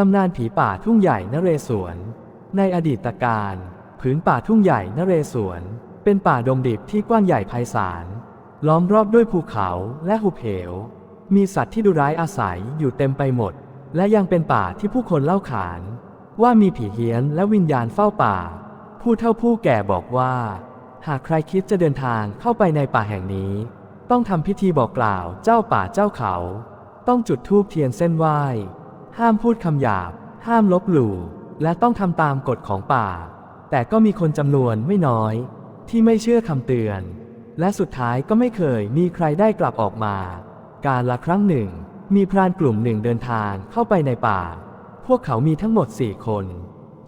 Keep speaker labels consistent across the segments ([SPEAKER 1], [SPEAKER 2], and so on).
[SPEAKER 1] ตำนานผีป่าทุ่งใหญ่นเรศวร ในอดีตการผืนป่าทุ่งใหญ่นเรศวร เป็นป่าดงดิบที่กว้างใหญ่ไพศาล ล้อมรอบด้วยภูเขาและหุบเหว มีสัตว์ที่ดุร้ายอาศัยอยู่เต็มไปหมด และยังเป็นป่าที่ผู้คนเล่าขาน ว่ามีผีเฮี้ยนและวิญญาณเฝ้าป่า ผู้เฒ่าผู้แก่บอกว่า หากใครคิดจะเดินทางเข้าไปในป่าแห่งนี้ ต้องทำพิธีบอกกล่าวเจ้าป่าเจ้าเขา ต้องจุดธูปเทียนเส้นไหว้ ห้ามพูดคำหยาบ ห้ามลบหลู่ และต้องทำตามกฎของป่า แต่ก็มีคนจำนวนไม่น้อย ที่ไม่เชื่อคำเตือน และสุดท้ายก็ไม่เคยมีใครได้กลับออกมา การละครั้งหนึ่ง มีพรานกลุ่มหนึ่งเดินทางเข้าไปในป่า พวกเขามีทั้งหมดสี่คน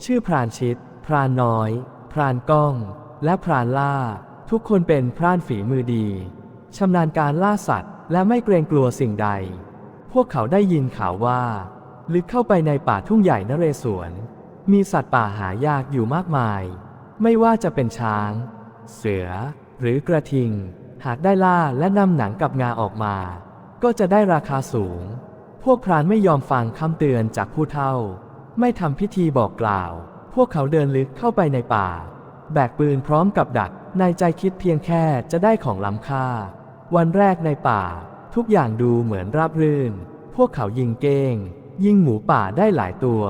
[SPEAKER 1] ชื่อพรานชิด พรานน้อย พรานก้อง และพรานล่า ทุกคนเป็นพรานฝีมือดีชำนาญการล่าสัตว์ และไม่เกรงกลัวสิ่งใด พวกเขาได้ยินข่าวว่า ลึกเข้าไปในป่าทุ่งใหญ่นเรศวร มีสัตว์ป่าหายากอยู่มากมาย ไม่ว่าจะเป็นช้าง เสือ หรือกระทิง หากได้ล่าและนำหนังกับงาออกมา ก็จะได้ราคาสูง พวกพรานไม่ยอมฟังคำเตือนจากผู้เฒ่า ไม่ทำพิธีบอกกล่าว พวกเขาเดินลึกเข้าไปในป่า แบกปืนพร้อมกับดักในใจคิดเพียงแค่จะได้ของล้ำค่า วันแรกในป่า ทุกอย่างดูเหมือนราบรื่น พวกเขายิงเก้ง ยิงหมูป่าได้หลายตัว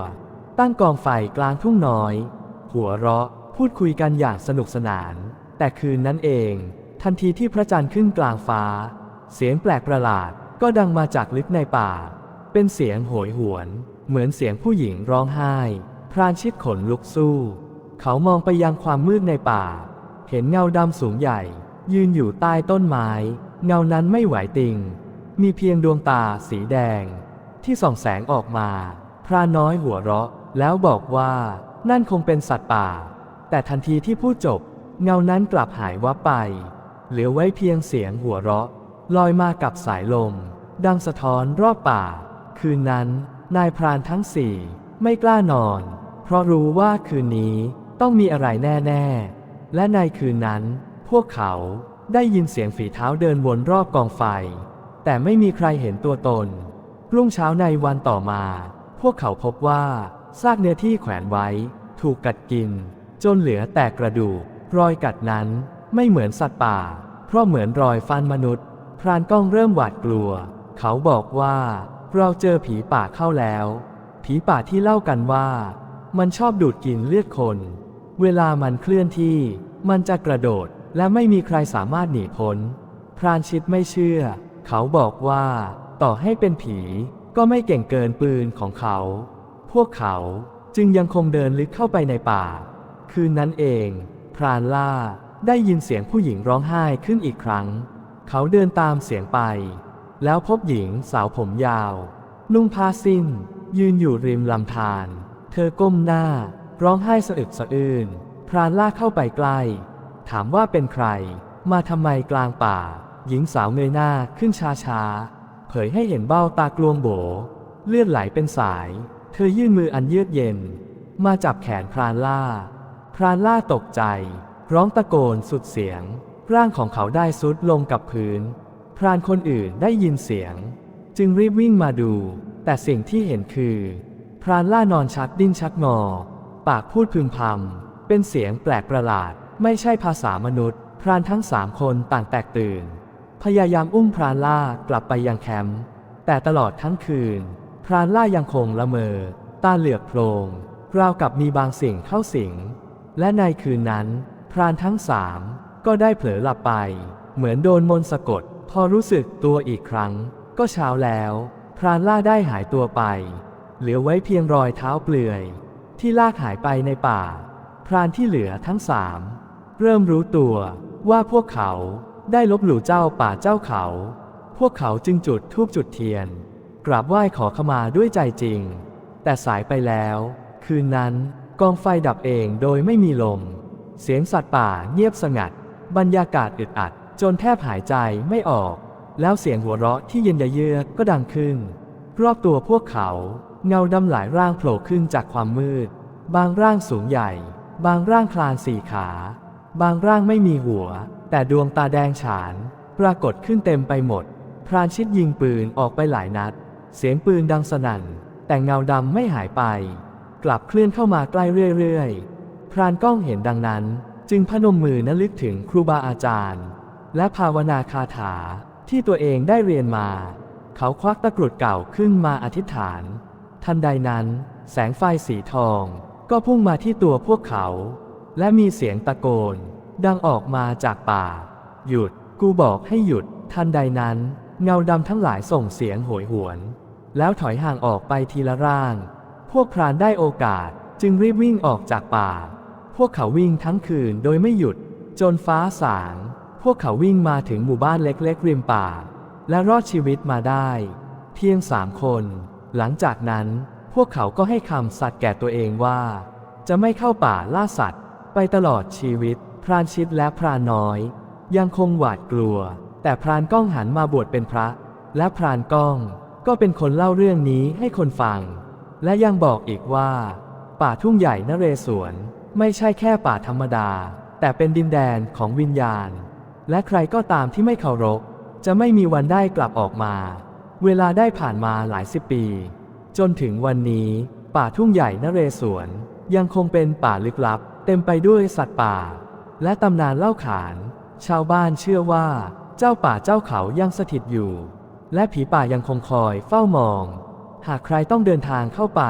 [SPEAKER 1] ตั้งกองไฟกลางทุ่งน้อย หัวเราะพูดคุยกันอย่างสนุกสนาน แต่คืนนั้นเอง ทันทีที่พระจันทร์ขึ้นกลางฟ้า เสียงแปลกประหลาดก็ดังมาจากลึกในป่า เป็นเสียงโหยหวน เหมือนเสียงผู้หญิงร้องไห้ พรานชิดขนลุกสู้ เขามองไปยังความมืดในป่า เห็นเงาดำสูงใหญ่ ยืนอยู่ใต้ต้นไม้ เงานั้นไม่ไหวติง มีเพียงดวงตาสีแดง ที่ส่องแสงออกมา พรานน้อยหัวเราะ แล้วบอกว่านั่นคงเป็นสัตว์ป่า แต่ทันทีที่พูดจบ เงานั้นกลับหายวับไป เหลือไว้เพียงเสียงหัวเราะ ลอยมากับสายลม ดังสะท้อนรอบป่า คืนนั้น นายพรานทั้งสี่ไม่กล้านอน เพราะรู้ว่าคืนนี้ต้องมีอะไรแน่ๆ และในคืนนั้น พวกเขาได้ยินเสียงฝีเท้าเดินวนรอบกองไฟ แต่ไม่มีใครเห็นตัวตน รุ่งเช้าในวันต่อมา พวกเขาพบว่าซากเนื้อที่แขวนไว้ ถูกกัดกิน จนเหลือแต่กระดูก รอยกัดนั้นไม่เหมือนสัตว์ป่า เพราะเหมือนรอยฟันมนุษย์ พรานก้องเริ่มหวาดกลัว เขาบอกว่า เราเจอผีป่าเข้าแล้ว ผีป่าที่เล่ากันว่า มันชอบดูดกินเลือดคน เวลามันเคลื่อนที่ มันจะกระโดดและไม่มีใครสามารถหนีพ้น พรานชิดไม่เชื่อ เขาบอกว่า ต่อให้เป็นผีก็ไม่เก่งเกินปืนของเขา พวกเขาจึงยังคงเดินลึกเข้าไปในป่า คืนนั้นเอง พรานล่าได้ยินเสียงผู้หญิงร้องไห้ขึ้นอีกครั้ง เขาเดินตามเสียงไป แล้วพบหญิงสาวผมยาว นุ่งผ้าสิ้น ยืนอยู่ริมลำธาร เธอก้มหน้า ร้องไห้สะอึกสะอื้น พรานล่าเข้าไปใกล้ ถามว่าเป็นใคร มาทำไมกลางป่า หญิงสาวเงยหน้าขึ้นช้าๆ เผยให้เห็นเบ้าตากลวงโบ เลือดไหลเป็นสาย เธอยื่นมืออันเยือกเย็น มาจับแขนพรานล่า พรานล่าตกใจ ร้องตะโกนสุดเสียง ร่างของเขาได้ซุดลงกับพื้น พรานคนอื่นได้ยินเสียง จึงรีบวิ่งมาดู แต่สิ่งที่เห็นคือ พรานล่านอนชักดิ้นชักงอ ปากพูดพึมพำเป็นเสียงแปลกประหลาด ไม่ใช่ภาษามนุษย์ พรานทั้งสามคนต่างแตกตื่น พยายามอุ้มพรานล่ากลับไปยังแคมป์แต่ตลอดทั้งคืน พรานล่ายังคงละเมอ ตาเหลือกโพลงราวกับมีบางสิ่งเข้าสิง และในคืนนั้น พรานทั้งสามก็ได้เผลอหลับไป เหมือนโดนมนต์สะกด พอรู้สึกตัวอีกครั้ง ก็เช้าแล้ว พรานล่าได้หายตัวไป เหลือไว้เพียงรอยเท้าเปลือย ที่ลากหายไปในป่า พรานที่เหลือทั้งสามเริ่มรู้ตัวว่าพวกเขา ได้ลบหลู่เจ้าป่าเจ้าเขา พวกเขาจึงจุดธูปจุดเทียน กราบไหว้ขอขมาด้วยใจจริง แต่สายไปแล้ว คืนนั้นกองไฟดับเองโดยไม่มีลม เสียงสัตว์ป่าเงียบสงัด บรรยากาศอึดอัด จนแทบหายใจไม่ออก แล้วเสียงหัวเราะที่เย็นยะเยือกก็ดังขึ้น รอบตัวพวกเขา เงาดำหลายร่างโผล่ขึ้นจากความมืด บางร่างสูงใหญ่ บางร่างคลานสี่ขา บางร่างไม่มีหัว แต่ดวงตาแดงฉาน ปรากฏขึ้นเต็มไปหมด พรานชิดยิงปืนออกไปหลายนัด เสียงปืนดังสนั่น แต่เงาดำไม่หายไป กลับเคลื่อนเข้ามาใกล้เรื่อยๆ พรานก้องเห็นดังนั้น จึงพนมมือนลึกถึงครูบาอาจารย์ และภาวนาคาถาที่ตัวเองได้เรียนมา เขาควักตะกรุดเก่าขึ้นมาอธิษฐาน ทันใดนั้น แสงไฟสีทอง ก็พุ่งมาที่ตัวพวกเขา และมีเสียงตะโกน ดังออกมาจากป่า หยุด กูบอกให้หยุด ทันใดนั้น เงาดำทั้งหลายส่งเสียงโหยหวน แล้วถอยห่างออกไปทีละร่าง พวกพรานได้โอกาสจึงรีบวิ่งออกจากป่า พวกเขาวิ่งทั้งคืนโดยไม่หยุด จนฟ้าสาง พวกเขาวิ่งมาถึงหมู่บ้านเล็กๆริมป่า และรอดชีวิตมาได้ เพียงสามคน หลังจากนั้น พวกเขาก็ให้คำสัตย์แก่ตัวเองว่า จะไม่เข้าป่าล่าสัตว์ ไปตลอดชีวิต พรานชิดและพรานน้อย ยังคงหวาดกลัว แต่พรานก้องหันมาบวชเป็นพระ และพรานก้องก็เป็นคนเล่าเรื่องนี้ให้คนฟัง และยังบอกอีกว่า ป่าทุ่งใหญ่นเรศวรไม่ใช่แค่ป่าธรรมดา แต่เป็นดินแดนของวิญญาณ และใครก็ตามที่ไม่เคารพ จะไม่มีวันได้กลับออกมา เวลาได้ผ่านมาหลายสิบปี จนถึงวันนี้ ป่าทุ่งใหญ่นเรศวรยังคงเป็นป่าลึกลับ เต็มไปด้วยสัตว์ป่า และตำนานเล่าขาน ชาวบ้านเชื่อว่า เจ้าป่าเจ้าเขายังสถิตอยู่ และผีป่ายังคงคอยเฝ้ามอง หากใครต้องเดินทางเข้าไป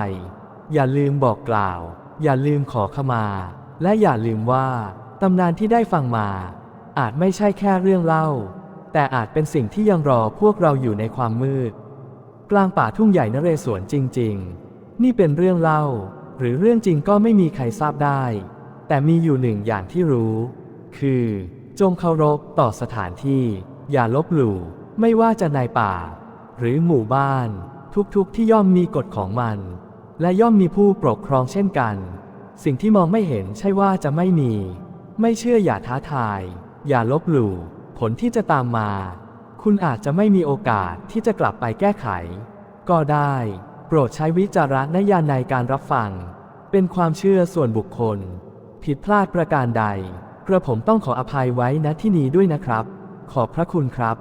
[SPEAKER 1] อย่าลืมบอกกล่าว อย่าลืมขอขมา และอย่าลืมว่าตำนานที่ได้ฟังมา อาจไม่ใช่แค่เรื่องเล่า แต่อาจเป็นสิ่งที่ยังรอพวกเราอยู่ในความมืด กลางป่าทุ่งใหญ่นเรศวรจริง ๆ นี่เป็นเรื่องเล่า หรือเรื่องจริงก็ไม่มีใครทราบได้ แต่มีอยู่หนึ่งอย่างที่รู้ คือ จงเคารพต่อสถานที่ อย่าลบหลู่ ไม่ว่าจะในป่า หรือหมู่บ้าน ทุกๆที่ย่อมมีกฎของมัน และย่อมมีผู้ปกครองเช่นกัน สิ่งที่มองไม่เห็นใช่ว่าจะไม่มี ไม่เชื่ออย่าท้าทาย อย่าลบหลู่ ผลที่จะตามมา คุณอาจจะไม่มีโอกาสที่จะกลับไปแก้ไข ก็ได้ โปรดใช้วิจารณญาณในการรับฟัง เป็นความเชื่อส่วนบุคคล ผิดพลาดประการใด กระผมต้องขออภัยไว้ณที่นี้ด้วยนะครับ ขอบพระคุณครับ